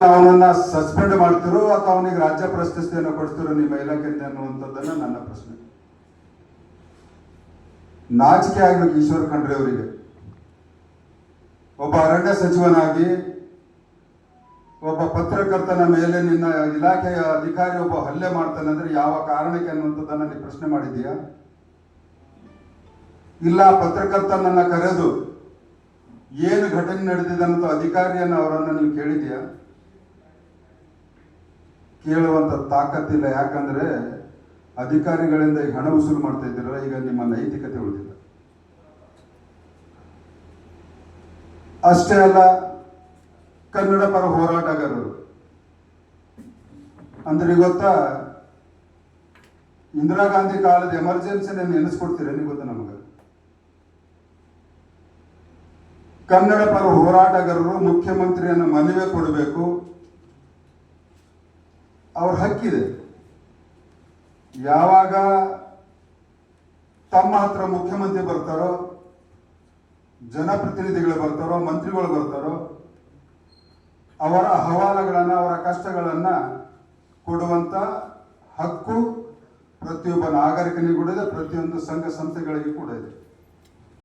ಅವನನ್ನ ಸಸ್ಪೆಂಡ್ ಮಾಡ್ತಿರೋ ಅಥವಾ ಅವನಿಗೆ ರಾಜ್ಯ ಪ್ರಶಸ್ತಿಯನ್ನು ಕೊಡ್ತಿರೋ ನಿಮ್ಮ ಇಲಾಖೆಯಿಂದ ಅನ್ನುವಂಥದ್ದನ್ನ ನನ್ನ ಪ್ರಶ್ನೆ. ನಾಚಿಕೆ ಆಗ್ಬೇಕು ಈಶ್ವರ ಖಂಡ್ರೆ ಅವರಿಗೆ. ಒಬ್ಬ ಅರಣ್ಯ ಸಚಿವನಾಗಿ ಒಬ್ಬ ಪತ್ರಕರ್ತನ ಮೇಲೆ ನಿನ್ನ ಇಲಾಖೆಯ ಅಧಿಕಾರಿ ಒಬ್ಬ ಹಲ್ಲೆ ಮಾಡ್ತಾನೆ ಅಂದ್ರೆ ಯಾವ ಕಾರಣಕ್ಕೆ ಅನ್ನುವಂಥದ್ದನ್ನ ನೀವು ಪ್ರಶ್ನೆ ಮಾಡಿದೀಯಾ ಇಲ್ಲ, ಪತ್ರಕರ್ತನನ್ನ ಕರೆದು ಏನು ಘಟನೆ ನಡೆದಿದೆ ಅಂತ ಅಧಿಕಾರಿಯನ್ನು ಅವರನ್ನ ನೀವು ಕೇಳಿದ್ಯಾ ಕೇಳುವಂತ ತಾಕತ್ತಿಲ್ಲ. ಯಾಕಂದ್ರೆ ಅಧಿಕಾರಿಗಳಿಂದ ಈಗ ಹಣ ವಸೂಲು ಮಾಡ್ತಾ ಇದ್ದೀರಲ್ಲ, ಈಗ ನಿಮ್ಮ ನೈತಿಕತೆ ಉಳಿದಿಲ್ಲ. ಅಷ್ಟೇ ಅಲ್ಲ, ಕನ್ನಡ ಪರ ಹೋರಾಟಗಾರರು. ಅಂದ್ರೆ ಗೊತ್ತಾ, ಇಂದಿರಾ ಗಾಂಧಿ ಕಾಲದ ಎಮರ್ಜೆನ್ಸಿನ ನೆನೆಸ್ಕೊಡ್ತೀರ ಗೊತ್ತಾ ನಮಗೆ? ಕನ್ನಡ ಪರ ಹೋರಾಟಗಾರರು ಮುಖ್ಯಮಂತ್ರಿಯನ್ನು ಮನವಿ ಕೊಡಬೇಕು. ಅವ್ರ ಹಕ್ಕಿದೆ. ಯಾವಾಗ ತಮ್ಮ ಹತ್ರ ಮುಖ್ಯಮಂತ್ರಿ ಬರ್ತಾರೋ, ಜನಪ್ರತಿನಿಧಿಗಳು ಬರ್ತಾರೋ, ಮಂತ್ರಿಗಳು ಬರ್ತಾರೋ, ಅವರ ಅಹವಾಲುಗಳನ್ನ, ಅವರ ಕಷ್ಟಗಳನ್ನ ಕೊಡುವಂತ ಹಕ್ಕು ಪ್ರತಿಯೊಬ್ಬ ನಾಗರಿಕನಿಗೂ ಕೂಡ ಇದೆ, ಪ್ರತಿಯೊಂದು ಸಂಘ ಸಂಸ್ಥೆಗಳಿಗೂ ಕೂಡ ಇದೆ.